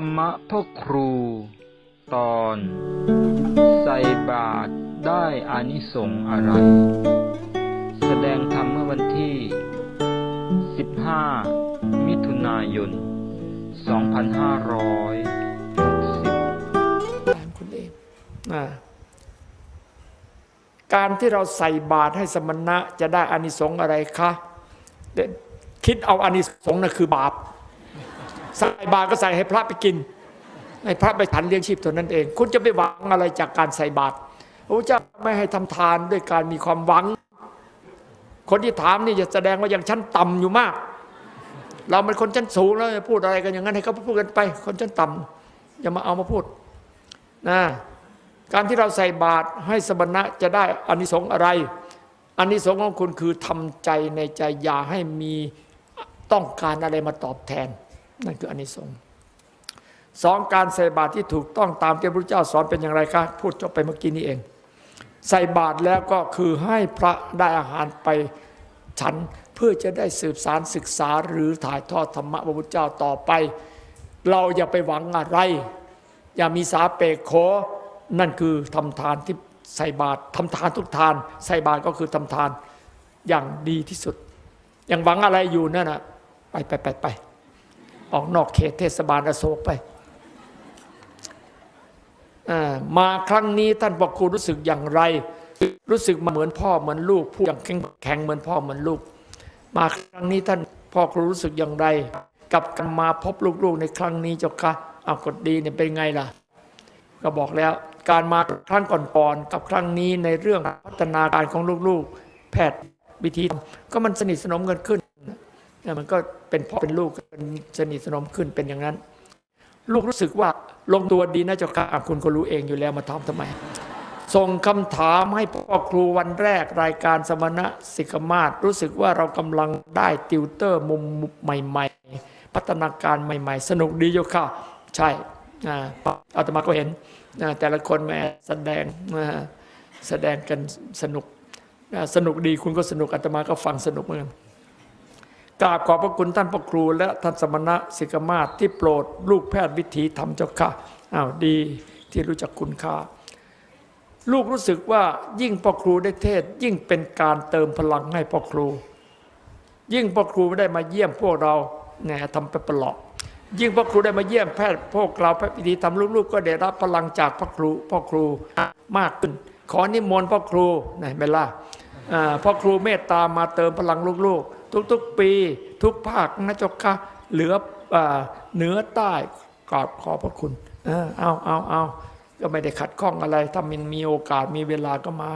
รรมะพ่อครู ตอน ใส่บาตรได้อานิสงส์อะไร แสดงธรรมเมื่อวันที่ 15 มิถุนายน 2560ตามคุณเองอ่าการที่เราใส่บาตรให้สมณะจะได้อานิสงส์อะไรคะคิดเอาอานิสงส์นะคือบาป ใส่บาตรก็ใส่ให้พระไปกินให้พระไปฉันเลี้ยงชีพเท่านั้นเอง คุณจะไปหวังอะไรจากการใส่บาตรพระเจ้าไม่ให้ทำทานด้วยการมีความหวัง คนที่ถามนี่จะแสดงว่ายังชั้นต่ำอยู่มาก เราเป็นคนชั้นสูงแล้วจะพูดอะไรกันอย่างนั้นให้เขาพูดกันไป คนชั้นต่ำอย่ามาเอามาพูดนะการที่เราใส่บาตรให้สมณะจะได้อานิสงส์อะไรอานิสงส์ของคุณคือทำใจในใจอย่าให้มีต้องการอะไรมาตอบแทน นั่นคืออานิสงส์สองการใส่บาตรที่ถูกต้องตามที่พระพุทธเจ้าสอนเป็นอย่างไรคะพูดจบไปเมื่อกี้นี้เอง ใส่บาตรแล้วก็คือให้พระได้อาหารไปฉันเพื่อจะได้สืบสารศึกษาหรือถ่ายทอดธรรมะพระพุทธเจ้าต่อไป เราอย่าไปหวังอะไร อย่ามีสาเปกโขนั่นคือทำทานที่ใส่บาตรทำทานทุกทาน ใส่บาตรก็คือทำทานอย่างดีที่สุด อย่างหวังอะไรอยู่นั่นนะไปไปไปไป ออกนอกเขตเทศบาลอโศกไป มาครั้งนี้ท่านบอกครูรู้สึกอย่างไร รู้สึกมาเหมือนพ่อเหมือนลูกพูดอย่างแข็งแข็งเหมือนพ่อเหมือนลูก มาครั้งนี้ท่านพ่อครูรู้สึกอย่างไร กับการมาพบลูกๆในครั้งนี้เจ้าค่ะเอากฎดีเนี่ยเป็นไงล่ะ ก็บอกแล้วการมาครั้งก่อนๆกับครั้งนี้ในเรื่องพัฒนาการของลูกๆ แพทย์วิธีก็มันสนิทสนมกันขึ้น มันก็เป็นพ่อเป็นลูกกันสนิทสนมขึ้นเป็นอย่างนั้น ลูกรู้สึกว่าลงตัวดีนะเจ้าค่ะคุณก็รู้เองอยู่แล้วมาทำทำไม ส่งคำถามให้พ่อครูวันแรกรายการสมณะสิกมาศรู้สึกว่าเรากำลังได้ติวเตอร์มุมใหม่ ๆ พัฒนาการใหม่ ๆ สนุกดีโยค่ะ ใช่อ่าอาตมาก็เห็น แต่ละคนแม่แสดงแสดงกันสนุก สนุกดีคุณก็สนุกอาตมาก็ฟังสนุกเหมือนกัน กราบขอบพระคุณท่านพระครูและท่านสมณะสิกมาศที่โปรดลูกแพทย์วิถีธรรมเจ้าค่ะอ้าวดีที่รู้จักคุณค่าลูกรู้สึกว่ายิ่งพ่อครูได้เทศ ยิ่งเป็นการเติมพลังให้พ่อครู ยิ่งพ่อครูได้มาเยี่ยมพวกเราเนี่ยทำไปประหลอกยิ่งพ่อครูได้มาเยี่ยมแพทย์พวกเราแพทย์พิธีทำลูกๆก็ได้รับพลังจากพ่อครูพ่อครูมากขึ้น ขอนิมนต์พ่อครูนเมล่าอ่าพ่อครูเมตตามาเติมพลังลูกๆ ทุกๆ ปี ทุกภาคนะเจ้าค่ะเหลืออเหนือใต้กราบขอบพระคุณเออเอาเอาเอาก็ไม่ได้ขัดข้องอะไร ถ้ามันมีโอกาสมีเวลาก็มา